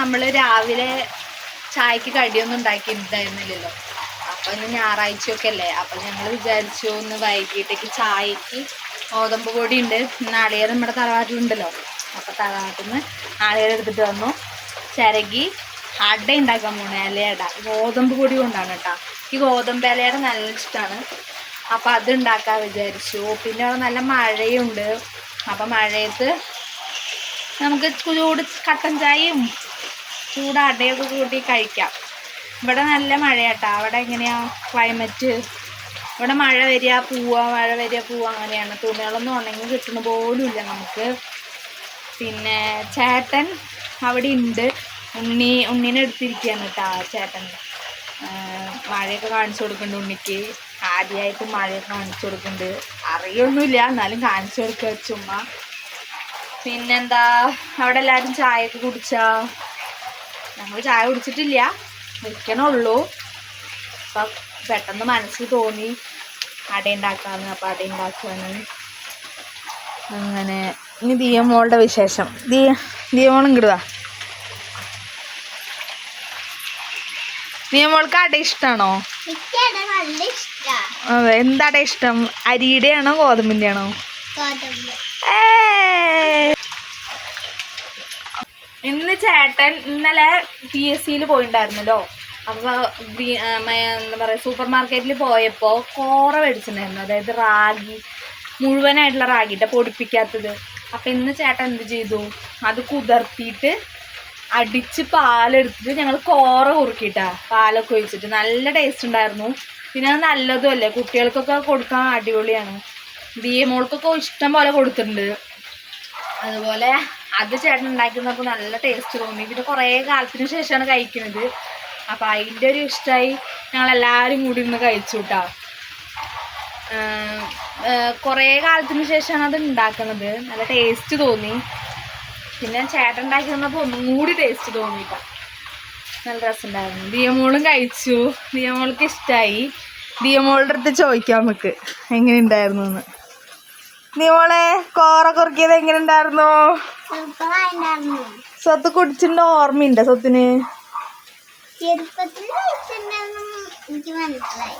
നമ്മൾ രാവിലെ ചായക്ക് കടിയൊന്നും ഉണ്ടാക്കിയിട്ടുണ്ടായിരുന്നില്ലല്ലോ അപ്പൊ ഇന്ന് ഞായറാഴ്ചയൊക്കെ അല്ലേ അപ്പൊ ഞങ്ങൾ വിചാരിച്ചു ഒന്ന് വൈകിട്ടേക്ക് ചായക്ക് ഗോതമ്പ് പൊടി ഉണ്ട് നാളികേരം നമ്മുടെ തറവാട്ടിലുണ്ടല്ലോ. അപ്പൊ തറവാട്ടിൽ നിന്ന് എടുത്തിട്ട് വന്നു. ചിരകി അട ഉണ്ടാക്കാൻ പോണേ ഇലയട ഗോതമ്പ് പൊടി കൊണ്ടാണ് കേട്ടോ. ഈ ഗോതമ്പ് ഇലയട നല്ല ഇഷ്ടമാണ് അപ്പൊ അത് ഉണ്ടാക്കാൻ വിചാരിച്ചു. പിന്നെ അവിടെ നല്ല മഴയുണ്ട്. അപ്പൊ മഴയത്ത് നമുക്ക് ചൂട് കട്ടൻ ചായയും ചൂട് അടയൊക്കെ കൂട്ടി കഴിക്കാം. ഇവിടെ നല്ല മഴയാട്ടാ. അവിടെ എങ്ങനെയാ ക്ലൈമറ്റ്? ഇവിടെ മഴ വരിക പോവുക മഴ വരിക പോവുക അങ്ങനെയാണ്. തുണികളൊന്നും ഉണങ്ങി കിട്ടുന്ന പോലും ഇല്ല നമുക്ക്. പിന്നെ ചേട്ടൻ അവിടെ ഉണ്ട്. ഉണ്ണി ഉണ്ണീനെ എടുത്തിരിക്കുകയാണ് കേട്ടോ ചേട്ടൻ. ആഹ് മഴയൊക്കെ കാണിച്ചു കൊടുക്കുന്നുണ്ട് ഉണ്ണിക്ക്. ആദ്യമായിട്ട് മഴയൊക്കെ കാണിച്ചു കൊടുക്കുന്നുണ്ട്. അറിയൊന്നുമില്ല. എന്നാലും കാണിച്ചു കൊടുക്കുക ചുമ്മാ. പിന്നെന്താ? അവിടെ എല്ലാവരും ചായയൊക്കെ കുടിച്ചാ? ഞങ്ങൾ ചായ കുടിച്ചിട്ടില്ല. ഉള്ളൂ അപ്പം പെട്ടെന്ന് മനസ്സിൽ തോന്നി അട അപ്പൊ അപ്പം അട ഉണ്ടാക്കാന്ന് അങ്ങനെ. ഇനി ദിയമോളുടെ വിശേഷം. ദിയ ദിയമോളും കിടുതാ ദിയമോൾക്ക് അട ഇഷ്ടമാണോ എനിക്കത് നല്ല ഇഷ്ടാ. അതെ എന്താ ഇഷ്ടം? അരിയുടെ ആണോ ഗോതമ്പിന്റെ ആണോ ഏ. ഇന്ന് ചേട്ടൻ ഇന്നലെ പി എസ് സിയിൽ പോയിണ്ടായിരുന്നല്ലോ. അപ്പൊ ബി- ആ, മ- എന്താ പറയാ സൂപ്പർ മാർക്കറ്റിൽ പോയപ്പോ കോറ മേടിച്ചിട്ടുണ്ടായിരുന്നു അതായത് റാഗി മുഴുവനായിട്ടുള്ള റാഗിട്ട പൊടിപ്പിക്കാത്തത്. അപ്പൊ ഇന്ന് ചേട്ടൻ എന്ത് ചെയ്തു? അത് കുതിർത്തിയിട്ട് അടിച്ച് പാലെടുത്തിട്ട് ഞങ്ങൾ കോറ കുറുക്കിയിട്ടാ പാലൊക്കെ ഒഴിച്ചിട്ട്. നല്ല ടേസ്റ്റ് ഉണ്ടായിരുന്നു. പിന്നെ അത് നല്ലതും അല്ലേ? കുട്ടികൾക്കൊക്കെ കൊടുക്കാൻ അടിപൊളിയാണ്. ബി എ മോൾക്കൊക്കെ ഇഷ്ടം പോലെ കൊടുത്തിട്ടുണ്ട്. അതുപോലെ അത് ചേട്ടൻ ഉണ്ടാക്കുന്നപ്പോൾ നല്ല ടേസ്റ്റ് തോന്നി. പിന്നെ കുറേ കാലത്തിന് ശേഷമാണ് കഴിക്കുന്നത്. അപ്പം അതിന്റെ ഒരു ഇഷ്ടമായി ഞങ്ങളെല്ലാവരും കൂടി ഇന്ന് കഴിച്ചു കേട്ടോ കുറേ കാലത്തിന് ശേഷമാണ് അത് ഉണ്ടാക്കുന്നത്. നല്ല ടേസ്റ്റ് തോന്നി. പിന്നെ ചേട്ടൻ ഉണ്ടാക്കി തന്നപ്പോൾ ഒന്നും കൂടി ടേസ്റ്റ് തോന്നിയിട്ടാ നല്ല രസമുണ്ടായിരുന്നു. ദിയമോളും കഴിച്ചു. ദിയമോൾക്ക് ഇഷ്ടമായി ദിയമോളുടെ അടുത്ത് ചോദിക്കാം നമുക്ക് എങ്ങനെ ഉണ്ടായിരുന്നു എന്ന്. ദിയമോളെ കോറ കുറുക്കിയത് എങ്ങനെ ഉണ്ടായിരുന്നു സ്വത്ത് കുടിച്ചിട്ടുണ്ടോ ഓർമ്മയുണ്ട് സ്വത്തിന്? ചെറുപ്പത്തിൽ എനിക്ക് മനസ്സിലായി.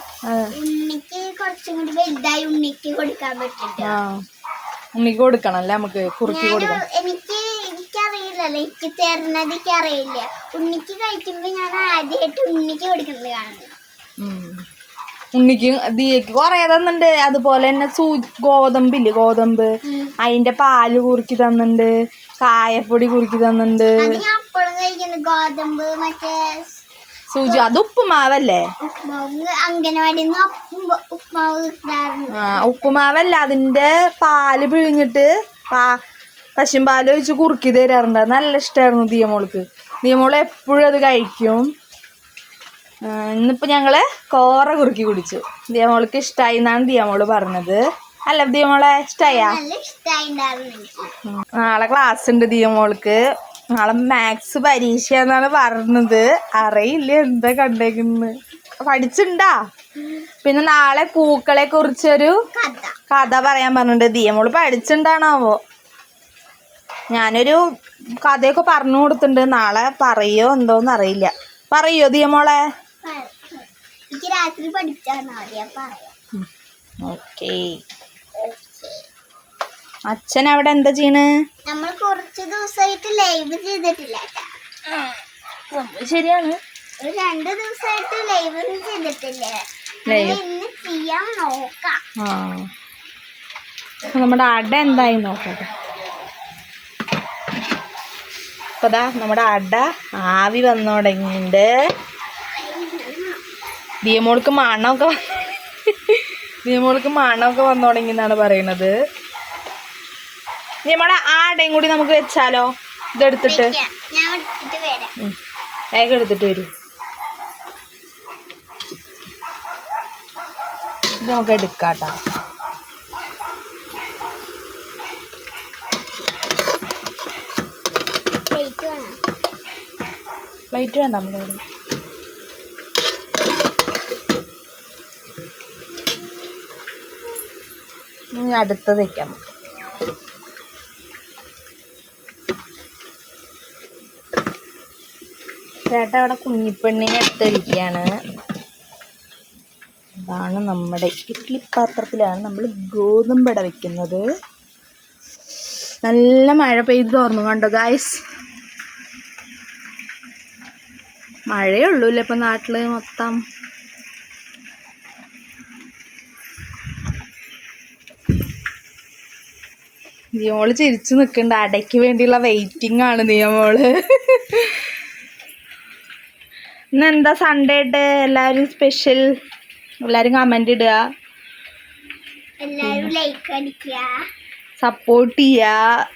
ഉണ്ണിക്ക് കുറച്ചും കൂടി വലുതായി ഉണ്ണിക്ക് കൊടുക്കാൻ പറ്റില്ല ആ. ഉണ്ണിക്ക് കൊടുക്കണം അല്ലേ നമുക്ക്? കുറുക്കി കൊടുക്കാം കൊടുക്കണം. എനിക്ക് എനിക്കറിയില്ലല്ലോ എനിക്ക് തരുന്നത് എനിക്ക് അറിയില്ല ഉണ്ണിക്ക് കഴിക്കുമ്പോ ഞാൻ ആദ്യമായിട്ട് ഉണ്ണിക്ക് കൊടുക്കുന്നത് കാണുന്നു. ഉണ്ണിക്ക് ദിയക്ക് കുറേ തന്നിട്ടുണ്ട് അതുപോലെ തന്നെ സൂ ഗോതമ്പില്ലേ ഗോതമ്പ്. അതിന്റെ പാൽ കുറുക്കി തന്നിട്ടുണ്ട് കായപ്പൊടി കുറുക്കി തന്നിട്ടുണ്ട് ഗോതമ്പ് മറ്റേ സൂചി. അത് ഉപ്പുമാവല്ലേ? കിട്ടാറുണ്ട്. ആ ഉപ്പുമാവല്ല. അതിന്റെ പാൽ പിഴിഞ്ഞിട്ട് പാ പശുമ്പാൽ വെച്ച് കുറുക്കി തരാറുണ്ട്. നല്ല ഇഷ്ടമായിരുന്നു ദിയമോൾക്ക് ദിയമോൾ എപ്പോഴും അത് കഴിക്കും. ആ, ഞങ്ങൾ ഞങ്ങൾ കോറ കുറുക്കി കുടിച്ചു. ദിയമോൾക്ക് ഇഷ്ടമായി എന്നാണ് ദിയമോൾ പറഞ്ഞത്. അല്ല ദിയമോളെ ഇഷ്ടമായാ നാളെ ക്ലാസ് ഉണ്ട് ദിയമോൾക്ക്. നാളെ മാത്സ് പരീക്ഷ എന്നാണ് പറഞ്ഞത്. അറിയില്ല എന്താ കണ്ടേക്കുന്നത് പഠിച്ചിണ്ടാ? പിന്നെ നാളെ പൂക്കളെ കുറിച്ചൊരു കഥ. പറയാൻ പറഞ്ഞിട്ടുണ്ട്. ദിയമോൾ പഠിച്ചിണ്ടാണാവോ? ഞാനൊരു കഥയൊക്കെ പറഞ്ഞു കൊടുത്തിട്ടുണ്ട്. നാളെ പറയോ എന്തോന്ന് അറിയില്ല പറയോ ദിയമോളെ? എനിക്ക് രാത്രി മതി ഞാൻ പറയാം. ഓക്കേ. അച്ഛൻ അവിടെ എന്താ ചെയ്യണ്? നമ്മൾ കുറച്ച് ദിവസമായിട്ട് ലൈവ് ചെയ്തിട്ടില്ല ട്ടാ. ശരിയാണ്. ഒരു രണ്ട് ദിവസമായിട്ട് ലൈവ് ചെയ്തിട്ടില്ല. ഇന്ന് ചെയ്യാൻ നോക്കാം. ആ. നമ്മുടെ അട എന്തായി നോക്കട്ടെ. അപ്പൊ നമ്മുടെ അട ആവി വന്നു തുടങ്ങിയിട്ടുണ്ട് ദിയമോൾക്ക് മണമൊക്കെ ദിയമോൾക്ക് മണമൊക്കെ വന്നു തുടങ്ങി എന്നാണ് പറയണത് ദിയമോളെ ആ അടയും കൂടി നമുക്ക് വെച്ചാലോ? ഇതെടുത്തിട്ട്. വേഗം എടുത്തിട്ട് വരൂ. ഇത് നമുക്ക് എടുക്കാട്ടോ. പ്ലേറ്റ് വേണ്ട നമ്മുടെ ഇനി അടുത്തത് വെക്കാം. നമുക്ക് ചേട്ടൻ അവിടെ കുഞ്ഞിപ്പെണ്ണിനെ അടുത്ത് വയ്ക്കുകയാണ് അതാണ് നമ്മുടെ ഇഡ്ലി പാത്രത്തിലാണ് നമ്മൾ ഗോതമ്പട വയ്ക്കുന്നത് നല്ല മഴ പെയ്ത് തോർന്നു കണ്ടോ ഗായ്സ് മഴയേ ഉള്ളൂല്ലേ ഇപ്പം നാട്ടിൽ മൊത്തം? നിയമോൾ ചിരിച്ചു നിൽക്കണ്ട അടയ്ക്ക് വേണ്ടിയുള്ള വെയിറ്റിംഗ് ആണ് നിയമോൾ ഇന്ന് എന്താ സൺഡേ ആയിട്ട്? എല്ലാവരും സ്പെഷ്യൽ എല്ലാവരും കമന്റ് ഇടുക. എല്ലാവരും ലൈക്ക് അടിക്കുക. സപ്പോർട്ട് ചെയ്യുക.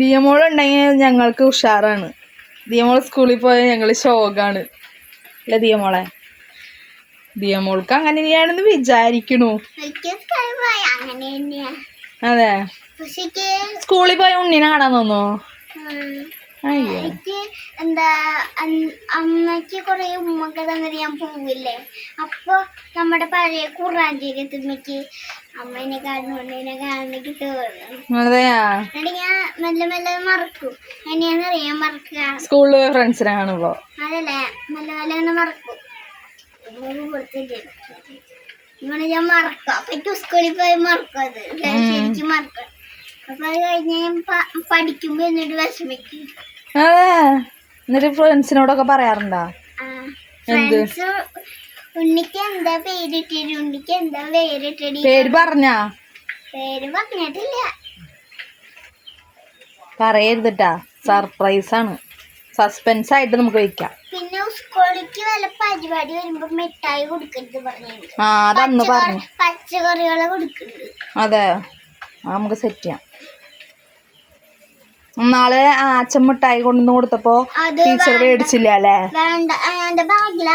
ദിയമോളുണ്ടെങ്കിൽ ഞങ്ങൾക്ക് ഉഷാറാണ്. ദിയമോൾ സ്കൂളിൽ പോയാൽ ഞങ്ങൾ ശോകാണ്. അല്ലേ ദിയമോളെ? ദിയമോൾക്ക് അങ്ങനെ തന്നെയാണെന്ന് വിചാരിക്കണു അതെ സ്കൂളിൽ പോയ ഉണ്ണിനെ കാണാൻ തോന്നോ സ്കൂളിൽ എനിക്ക് എന്താ അൻ- അമ്മയ്ക്ക് കുറെ ഉമ്മക്ക് തന്നിട്ട് ഞാൻ പോവില്ലേ? അപ്പൊ നമ്മുടെ പഴയ കുറാഞ്ചേരി എത്തുമ്പക്ക് അമ്മേനെ ഞാൻ മെല്ലെ മെല്ലെ മറക്കും. മറക്കുക. സ്കൂളിൽ ഫ്രണ്ട്സിനെ കാണുമ്പോ. അതല്ലേ മെല്ലെ മെല്ലെ തന്നെ മറക്കും ഇങ്ങനെ ഞാൻ മറക്കാം. അപ്പൊ സ്കൂളിൽ പോയി മറക്കും അത്. ശരിക്കും മറക്കാം. അപ്പൊ അത് കഴിഞ്ഞ് ഞാൻ പഠിക്കുമ്പോ എന്നിട്ട് വിഷമിക്കും. എന്നിട്ട് ഫ്രണ്ട്സിനോടൊക്കെ പറയാറുണ്ടോ? എന്ത്? ഉണ്ണിക്ക് എന്താ പേരിട്ടു ഉണ്ണിക്ക് എന്താ പേരിട്ടടി പേര് പറഞ്ഞാ? പേര് പറഞ്ഞിട്ടില്ല. പറയരുത്ട്ടാ സർപ്രൈസ് ആണ് സസ്പെൻസ് ആയിട്ട് നമുക്ക് വെക്കാം. വല്ല പരിപാടി വരുമ്പോ മിഠായി കൊടുക്കരുത് പറഞ്ഞു ആ അതന്ന് പറഞ്ഞു. പച്ചക്കറികളെ കൊടുക്കരുത്. അതെ. നമുക്ക് സെറ്റ് ചെയ്യാം. നാളെ ആച്ചൻ മിഠായി കൊണ്ടുവന്ന് കൊടുത്തപ്പോ ടീച്ചർ. മേടിച്ചില്ല അല്ലേ? വേണ്ട. എന്റെ ബാഗിലാ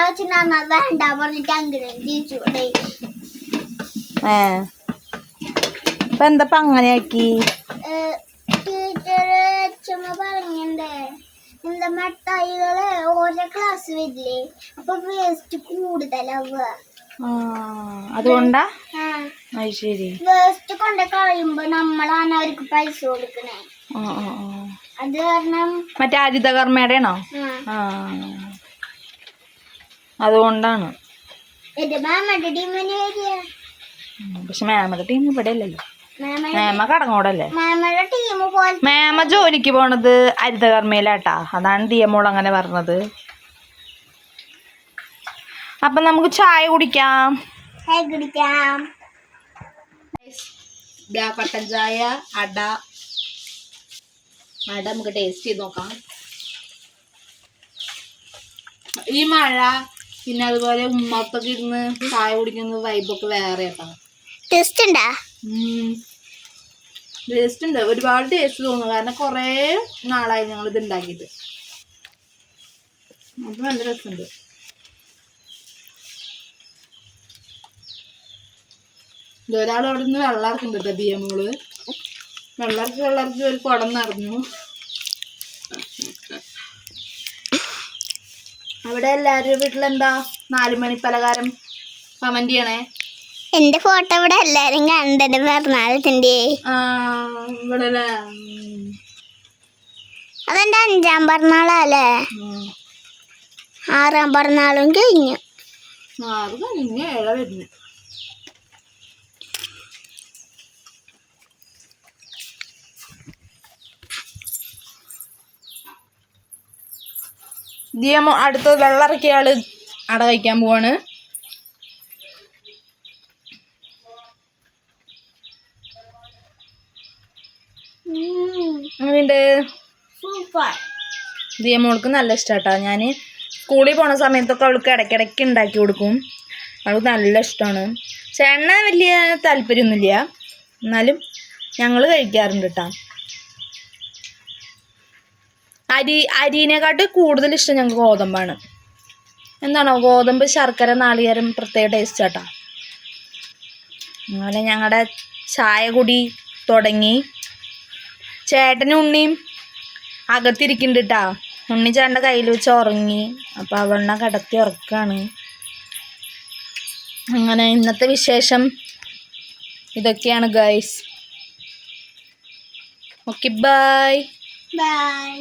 വേണ്ട പറഞ്ഞിട്ട് അങ്ങനെ തിരിച്ചു ഏ. ഇപ്പൊ എന്താ അങ്ങനെയാക്കി? മിഠായികൾ ഓരോ ക്ലാസ് വരില്ലേ? അപ്പൊ വേസ്റ്റ് കൂടുതലാവുക. അതുകൊണ്ടാ? ശരി. വേസ്റ്റ് കൊണ്ട് കളയുമ്പോ നമ്മളാണ് അവർക്ക് പൈസ കൊടുക്കണേ. അത് കാരണം മറ്റേ ഹരിതകർമ്മയുടെ ആണോ ആ. ആ. അതുകൊണ്ടാണ്. എന്റെ മാമയുടെ ടീമിന് വരിക. പക്ഷെ മാമയുടെ ടീം ഇവിടെ അല്ലല്ലോ മാമ മേമ കടങ്ങോടല്ലേ? മാമയുടെ ടീം പോലെ മേമ ജോലിക്ക് പോണത് ഹരിതകർമ്മയിലാട്ടാ അതാണ് ദിയമോൾ അങ്ങനെ പറഞ്ഞത്. അപ്പൊ നമുക്ക് ചായ കുടിക്കാം. കൈ കുടിക്കാം. കട്ടൻ ചായ അട. അട നമുക്ക് ടേസ്റ്റ് ചെയ്ത് നോക്കാം. ഈ മഴ പിന്നെ അതുപോലെ ഉമ്മത്തൊക്കെ ഇരുന്ന് ചായ കുടിക്കുന്ന വൈബൊക്കെ വേറെ കേട്ടോ ടേസ്റ്റ് ഉണ്ടാ? ടേസ്റ്റ് ഉണ്ട്. ഒരുപാട് ടേസ്റ്റ് തോന്നുന്നു. കാരണം കുറേ നാളായി ഞങ്ങൾ ഇത് ഉണ്ടാക്കിയിട്ട്. അത് നല്ല രസമുണ്ട്. ഒരാൾ അവിടെ നിന്ന് വെള്ളം ഇറക്കുന്നുണ്ട് കേട്ടോ ദിയമോൾ വെള്ളം വെള്ളർക്ക് ഒരു കുടം നിറഞ്ഞു. അവിടെ എല്ലാവരും വീട്ടിലെന്താ? നാലുമണി പലകാരം കമന്റ് ചെയ്യണേ. എന്റെ ഫോട്ടോ ഇവിടെ എല്ലാരും കണ്ടത് അല്ലേ അതെന്റെ അഞ്ചാം പിറന്നാളല്ലേ? ആറാം പിറന്നാളും കഴിഞ്ഞു. ദിയമോ അടുത്ത് വെള്ളം ഇറക്കിയ ആൾ അട വയ്ക്കാൻ പോവാണ്. അങ്ങനെയുണ്ട് മോൾക്ക് ദിയമോൾക്ക് നല്ല ഇഷ്ടാട്ടോ. ഞാൻ സ്കൂളിൽ പോണ സമയത്തൊക്കെ അവൾക്ക് ഇടയ്ക്കിടയ്ക്ക് ഉണ്ടാക്കി കൊടുക്കും. അവൾക്ക് നല്ല ഇഷ്ടമാണ് ചേട്ടന വലിയ താല്പര്യമൊന്നുമില്ല. എന്നാലും ഞങ്ങൾ കഴിക്കാറുണ്ട് കേട്ടോ അരി അരിനെക്കാട്ട് കൂടുതൽ ഇഷ്ടം ഞങ്ങൾക്ക് ഗോതമ്പാണ്. എന്താണോ? ഗോതമ്പ് ശർക്കര നാളികേരം പ്രത്യേക ടേസ്റ്റ് ആട്ടോ. അങ്ങനെ ഞങ്ങളുടെ ചായ കുടി തുടങ്ങി. ചേട്ടനും ഉണ്ണിയും അകത്തിരിക്കുന്നുണ്ട് കേട്ടാ ഉണ്ണി ചേട്ടന്റെ കയ്യിൽ വെച്ച് ഉറങ്ങി. അപ്പോൾ അവണ്ണ കിടത്തി ഉറക്കാണ്. അങ്ങനെ ഇന്നത്തെ വിശേഷം ഇതൊക്കെയാണ് ഗൈസ്. Okay bye. ബൈ.